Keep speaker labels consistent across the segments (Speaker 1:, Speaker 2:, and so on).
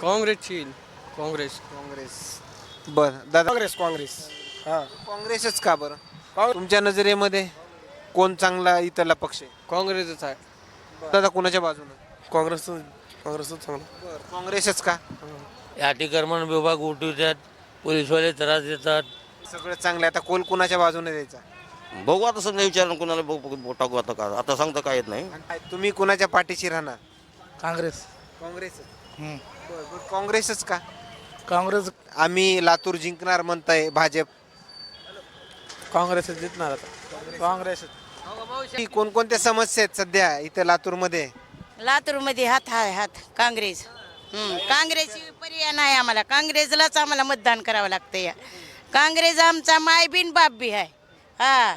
Speaker 1: काँग्रेसची येईल. काँग्रेस.
Speaker 2: काँग्रेस. बर दादा
Speaker 3: काँग्रेस काँग्रेस. हां.
Speaker 2: काँग्रेसच का बरं?
Speaker 3: काँग्रेस-
Speaker 2: तुमच्या नजरेमध्ये कोण चांगला इथला पक्ष आहे?
Speaker 1: काँग्रेसच आहे.
Speaker 2: दादा कोणाच्या बाजूने?
Speaker 3: काँग्रेस काँग्रेसच चांगलं.
Speaker 2: काँग्रेसच का?
Speaker 4: अतिक्रमण विभाग उठवतात पोलीसवाले त्रास देतात.
Speaker 2: सगळं चांगलं आहे. आता कोल कुणाच्या बाजूने द्यायचा?
Speaker 5: बघू आता समजा विचारून कोणाला बघू बघू- टाकू आता का? आता सांगता काय येत नाही?
Speaker 2: आणि तुम्ही कुणाच्या पाठीशी राहणार?
Speaker 3: काँग्रेस.
Speaker 2: काँग्रेस काँग्रेसच का?
Speaker 3: काँग्रेस
Speaker 2: आम्ही लातूर जिंकणार म्हणताय भाजप.
Speaker 3: काँग्रेसच जिंकणार आता. काँग्रेस
Speaker 2: कोणकोणत्या समस्या आहेत सध्या इथं लातूरमध्ये?
Speaker 6: लातूरमध्ये हात हाय हात. काँग्रेस. हम्म, काँग्रेसची पर्याय नाही आम्हाला. काँग्रेसलाच आम्हाला मतदान करावं लागतं या काँग्रेस आमचा माय बिन बाप बी आहे. हा.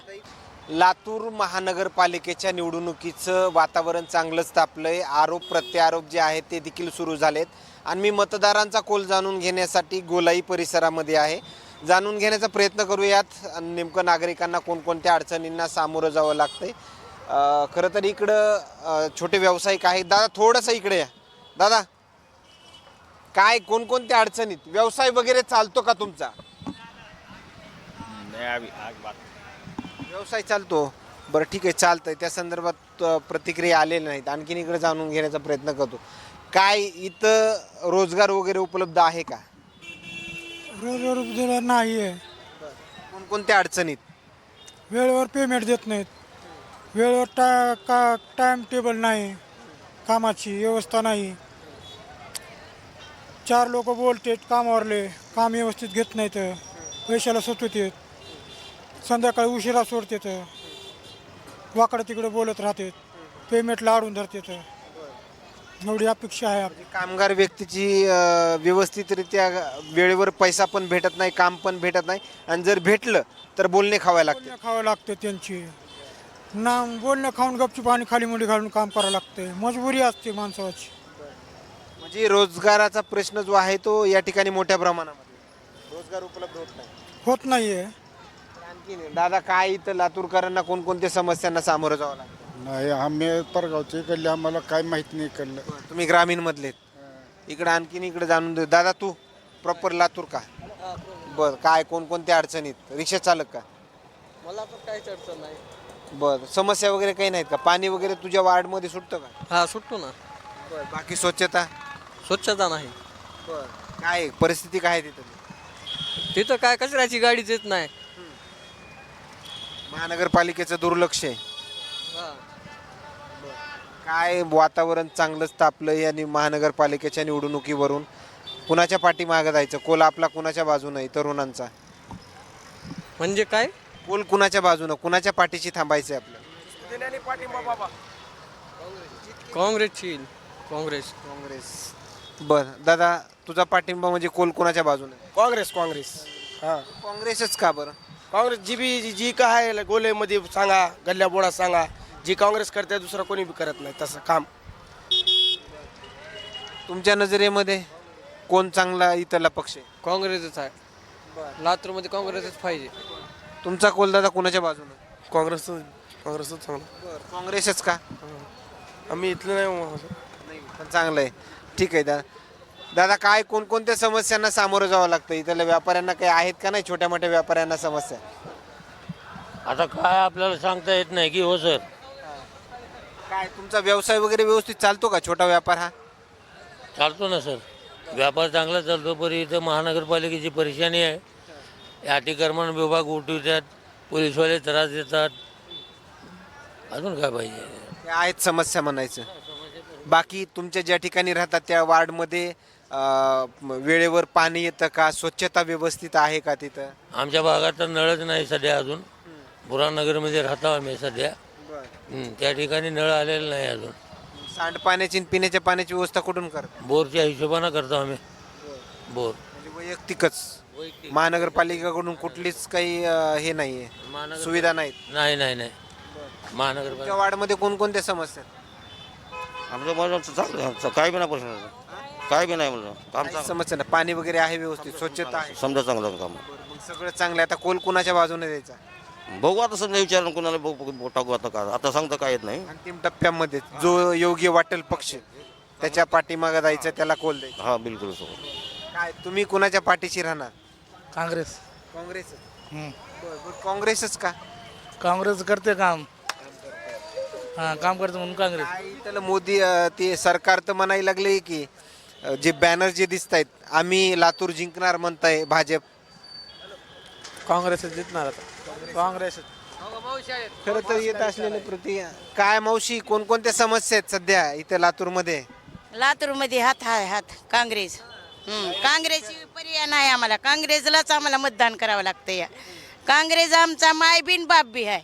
Speaker 2: लातूर महानगरपालिकेच्या निवडणुकीचं वातावरण चांगलंच तापलंय. आरोप प्रत्यारोप जे आहेत ते देखील सुरू झालेत. आणि मी मतदारांचा कोल जाणून घेण्यासाठी गोलाई परिसरामध्ये आहे. जाणून घेण्याचा प्रयत्न करूयात नेमकं नागरिकांना कोणकोणत्या अडचणींना सामोरं जावं लागतंय. अं, खरं तर इकडं छोटे व्यावसायिक आहेत. दादा थोडंसं इकडे या. दादा काय कोणकोणत्या अडचणीत? व्यवसाय वगैरे चालतो का तुमचा? व्यवसाय चालतो. बरं ठीक आहे चालतंय. त्या संदर्भात प्रतिक्रिया आलेल्या नाहीत. आणखीन इकडे जाणून घेण्याचा प्रयत्न करतो. काय इथं रोजगार वगैरे उपलब्ध आहे का?
Speaker 7: रोजगार दिला नाही आहे
Speaker 2: कोणकोणत्या अडचणीत?
Speaker 7: वेळेवर पेमेंट देत नाहीत. वेळेवर टा का टाईम टेबल नाही कामाची व्यवस्था नाही. चार लोक बोलतेत कामावरले काम व्यवस्थित घेत नाहीत पैशाला सुटत येत. संध्याकाळी उशिरा सोडतेत वाकडं तिकडे बोलत राहतात पेमेंटला अडून धरतात. एवढी अपेक्षा आहे आपली.
Speaker 2: कामगार व्यक्तीची अ, व्यवस्थितरित्या वेळेवर पैसा पण भेटत नाही काम पण भेटत नाही. आणि जर भेटलं तर बोलणे खावायला लागते.
Speaker 7: बोलणं खावं लागतं त्यांची. ना बोलणं खाऊन गपचूप आणि खाली मुली घालून काम करावं लागते. मजबुरी असते माणसाची.
Speaker 2: म्हणजे रोजगाराचा प्रश्न जो आहे तो या ठिकाणी मोठ्या प्रमाणामध्ये. रोजगार उपलब्ध होत नाही.
Speaker 7: होत नाही आहे
Speaker 2: आणखीन दादा काय इथं लातूरकरांना कोणकोणत्या समस्यांना सामोरं जावं लागतं?
Speaker 8: नाही आम्ही परगावचे इकडले आम्हाला काय माहीत नाही इकडलं.
Speaker 2: तुम्ही ग्रामीण मधलेत इकडे आणखीन इकडे जाणून दे दादा तू प्रॉपर लातूर का? बर काय कोणकोणत्या अडचणीत? रिक्षा चालक का?
Speaker 1: मला पण काहीच अडचण नाही.
Speaker 2: बर समस्या वगैरे काही नाहीत का? पाणी वगैरे तुझ्या वार्डमध्ये सुटतं का?
Speaker 1: हा सुटतो ना.
Speaker 2: बर बाकी स्वच्छता?
Speaker 1: स्वच्छता नाही.
Speaker 2: बर काय परिस्थिती काय आहे तिथं?
Speaker 1: तिथं काय कचऱ्याची गाडीच येत नाही.
Speaker 2: महानगरपालिकेचं दुर्लक्ष आहे. काय वातावरण चांगलंच तापलं आणि महानगरपालिकेच्या निवडणुकीवरून कुणाच्या पाठीमागं जायचं? कोल आपला कुणाच्या बाजूनं आहे तरुणांचा?
Speaker 1: म्हणजे काय?
Speaker 2: कोल कुणाच्या बाजूनं? कुणाच्या पाठीशी थांबायचं आहे आपलं
Speaker 1: काँग्रेसची येईल. काँग्रेस.
Speaker 2: काँग्रेस. बर. दादा तुझा पाठिंबा म्हणजे कोल कुणाच्या बाजूने?
Speaker 3: काँग्रेस काँग्रेस. हां.
Speaker 2: काँग्रेसच का बरं?
Speaker 3: काँग्रेस जी बी जी- जी काय आहे गोलेमध्ये सांगा गल्ल्या बोळात सांगा. जी काँग्रेस करते दुसरं कोणी बी करत नाही तसं काम.
Speaker 2: तुमच्या नजरेमध्ये कोण चांगला इथला पक्ष आहे?
Speaker 1: काँग्रेसच आहे. लातूरमध्ये काँग्रेसच पाहिजे.
Speaker 2: तुमचा कोल दादा कुणाच्या बाजूनं?
Speaker 3: काँग्रेस काँग्रेसच चांगलं.
Speaker 2: काँग्रेसच का?
Speaker 3: आम्ही इथलं नाही मग.
Speaker 2: नाही पण चांगलं आहे. ठीक आहे दादा दादा काय कोणकोणत्या समस्यांना सामोरं जावं लागतं? इथल्या व्यापाऱ्यांना काही आहेत का नाही? छोट्या मोठ्या व्यापाऱ्यांना समस्या?
Speaker 4: आता काय आपल्याला सांगता येत नाही की हो सर.
Speaker 2: काय तुमचा व्यवसाय वगैरे व्यवस्थित चालतो का छोटा व्यापार हा?
Speaker 4: चालतो ना सर. व्यापार चांगला चालतो पण इथं महानगरपालिकेची परेशानी आहे. अतिक्रमण विभाग उठवतात पोलीसवाले त्रास देतात. अजून काय पाहिजे?
Speaker 2: आहेत समस्या म्हणायचं. बाकी तुमच्या ज्या ठिकाणी राहतात त्या वार्डमध्ये अं, वेळेवर पाणी येतं का स्वच्छता व्यवस्थित आहे का तिथं?
Speaker 4: आमच्या भागात तर नळच नाही सध्या अजून. बुरानगरमध्ये राहतो आम्ही सध्या. हं, त्या ठिकाणी नळ आलेला नाही अजून.
Speaker 2: सांडपाण्याची आणि पिण्याच्या पाण्याची व्यवस्था कुठून करतात
Speaker 4: बोरच्या हिशोबानं करतो आम्ही. बोर.
Speaker 2: म्हणजे वैयक्तिकच. महानगरपालिकेकडून कुठलीच काही अं, हे नाहीये. सुविधा नाहीत.
Speaker 4: नाही नाही नाही. महानगरपालिका
Speaker 2: तुमच्या वार्डमध्ये कोणकोणत्या समस्या आहेत?
Speaker 5: आमच्या बाजूला चांगलं आहे. आमचं काय बी नाही प्रश्न काय बी नाही म्हणलं. काम
Speaker 2: काही
Speaker 5: चांगलं
Speaker 2: समस्या नाही. पाणी वगैरे आहे व्यवस्थित स्वच्छता आहे.
Speaker 5: समजा चांगलं काम.
Speaker 2: मग सगळं चांगलं आहे. आता कोल कुणाच्या बाजूने द्यायचा?
Speaker 5: बघू आता समजा विचारून कोणाला बघू बघू- टाकू आता का आता सांगता काय येत नाही.
Speaker 2: अंतिम टप्प्यामध्ये जो योग्य वाटेल पक्ष त्याच्या पाठीमागं जायचं त्याला कोल द्यायचं.
Speaker 5: हा बिलकुल सर
Speaker 2: काय तुम्ही कुणाच्या पाठीशी राहणार?
Speaker 3: काँग्रेस.
Speaker 2: काँग्रेस काँग्रेसच का?
Speaker 3: काँग्रेस करते काम. हां काम करते म्हणून काँग्रेस.
Speaker 2: काय त्याला मोदी अं, ते सरकार तर म्हणायला लागले की अं, जे बॅनर जे दिसत आहेत आम्ही लातूर जिंकणार म्हणताय भाजप.
Speaker 3: काँग्रेस जिंकणार आता. काँग्रेस
Speaker 2: खरं तर येत असलेले प्रति काय मावशी कोणकोणत्या समस्या आहेत सध्या इथे लातूरमध्ये?
Speaker 6: लातूरमध्ये हात हाय हात. काँग्रेस. हम्म, काँग्रेसची पर्याय नाही आम्हाला. काँग्रेसलाच आम्हाला मतदान करावं लागतं या काँग्रेस आमचा माय बिन बाप बी आहे.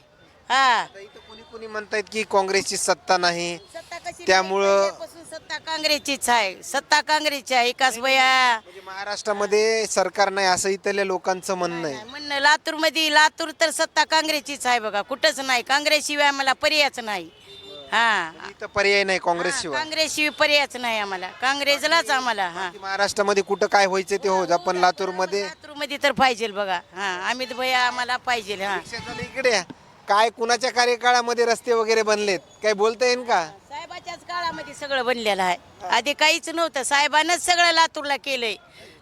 Speaker 6: हा.
Speaker 2: इथं कोणी कोणी म्हणतायत की काँग्रेसची सत्ता नाही.
Speaker 6: सत्ता कशी
Speaker 2: त्यामुळं-?
Speaker 6: पहिल्यापासून सत्ता काँग्रेसचीच आहे. सत्ता काँग्रेसची आहे. विकास भया
Speaker 2: म्हणजे महाराष्ट्रामध्ये सरकार नाही असं इथल्या लोकांचं म्हणणं आहे.
Speaker 6: म्हणणं लातूरमध्ये लातूर तर सत्ता काँग्रेसचीच आहे बघा. कुठंच नाही. काँग्रेस शिवाय आम्हाला पर्यायच नाही. हा.
Speaker 2: इथं पर्याय नाही काँग्रेस शिवाय
Speaker 6: काँग्रेस शिवाय पर्यायच नाही आम्हाला. काँग्रेसलाच आम्हाला हा.
Speaker 2: महाराष्ट्रामध्ये कुठं काय व्हायचं ते हो आपण लातूरमध्ये
Speaker 6: लातूरमध्ये तर पाहिजे बघा. हा अमित भैया आम्हाला पाहिजे हा.
Speaker 2: इकडे. या. काय कुणाच्या कार्यकाळामध्ये रस्ते वगैरे बनलेत? काय बोलता येईल का?
Speaker 6: काळामध्ये सगळं बनलेलं आहे. आधी काहीच नव्हतं. साहेबानंच सगळं लातूरला केलंय.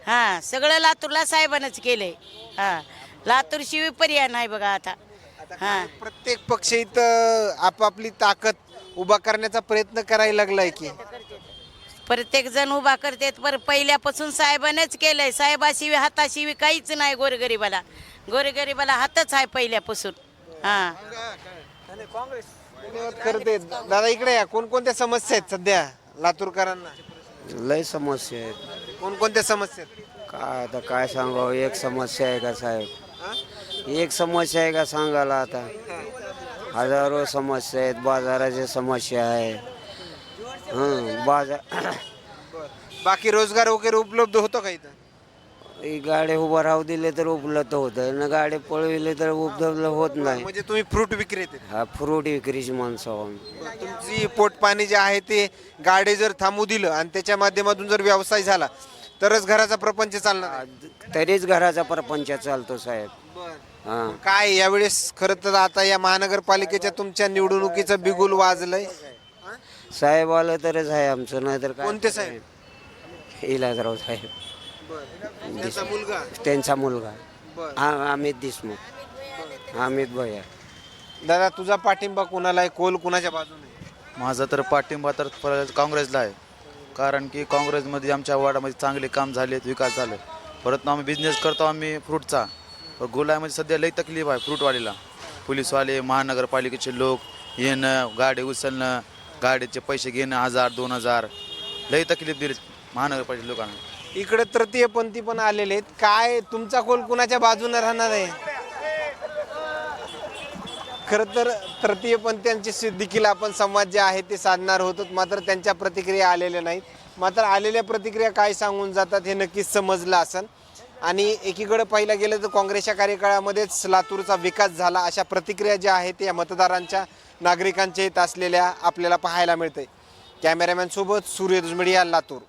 Speaker 6: हा सगळं लातूरला साहेबानंच केलंय. हा लातूर शिवाय पर्याय नाही बघा आता. हा.
Speaker 2: प्रत्येक पक्ष इथं आपापली ताकद उभा करण्याचा प्रयत्न करायला लागलाय की.
Speaker 6: प्रत्येक जण उभा करतात. पर पहिल्यापासून साहेबानंच केलंय. साहेबाशिवाय हाताशिवाय काहीच नाही गोरगरिबाला. गोरगरिबाला हातच आहे पहिल्यापासून. हा.
Speaker 2: धन्यवाद करते. दादा इकडे या. कोणकोणत्या समस्या आहेत सध्या लातूरकरांना?
Speaker 9: लय समस्या आहेत.
Speaker 2: कोणकोणत्या समस्या आहेत?
Speaker 9: काय आता काय सांगावं? एक समस्या आहे का साहेब? एक समस्या आहे का सांगायला आता? हजारो समस्या आहेत. बाजाराची समस्या आहे. हं बाजार
Speaker 2: बाकी रोजगार वगैरे उपलब्ध होतो का इथं?
Speaker 9: ही गाडी उभं राहू दिले तर उपलब्ध होतं. ना गाडी पळविले तर उपलब्ध होत नाही.
Speaker 2: म्हणजे तुम्ही फ्रूट विक्रेते?
Speaker 9: हा फ्रूट विक्रीची माणसं आहो आम्ही.
Speaker 2: तुमची पोटपाणी जे आहे ते गाडी जर थांबू दिलं आणि त्याच्या माध्यमातून जर व्यवसाय झाला तरच घराचा प्रपंच चालणार आहे.
Speaker 9: तरीच घराचा परपंच चालतो साहेब. हा.
Speaker 2: काय यावेळेस खरं तर आता या महानगरपालिकेच्या तुमच्या निवडणुकीचं बिगुल वाजलंय?
Speaker 9: साहेब आलं तरच आहे आमचं नाही तर
Speaker 2: कोणते साहेब?
Speaker 9: इलाजराव साहेब.
Speaker 2: त्याचा मुलगा?
Speaker 9: त्यांचा मुलगा. हा अमित देशमुख. अमित भैया
Speaker 2: दादा तुझा पाठिंबा कुणाला आहे? कोल कुणाच्या बाजूने?
Speaker 10: माझा तर पाठिंबा तर परत काँग्रेसला आहे. कारण की काँग्रेसमध्ये आमच्या वार्डामध्ये चांगले काम झालेत विकास झाले परत आम्ही बिझनेस करतो आम्ही फ्रूटचा पण गोलामध्ये सध्या लई तकलीफ आहे फ्रूटवालीला पोलीसवाले महानगरपालिकेचे लोक येणं गाडी उचलणं गाडीचे पैसे घेणं हजार दोन हजार. लई तकलीफ दिली महानगरपालिके लोकांना.
Speaker 2: इकडे तृतीयपंथी पण आलेले आहेत. काय तुमचा कोल कुणाच्या बाजूने राहणार आहे? खरं तर तृतीयपंथीयांची सि- आपण संवाद जे आहे ते साधणार होतो मात्र त्यांच्या प्रतिक्रिया आलेल्या नाहीत. मात्र आलेल्या प्रतिक्रिया काय सांगून जातात हे नक्कीच समजलं असेल आणि एकीकडे पाहिलं गेलं तर काँग्रेसच्या कार्यकाळामध्येच लातूरचा विकास झाला. अशा प्रतिक्रिया ज्या आहेत त्या मतदारांच्या नागरिकांच्या येत असलेल्या आपल्याला पाहायला मिळते कॅमेरामॅनसोबत सूर्य दुजमडिया लातूर.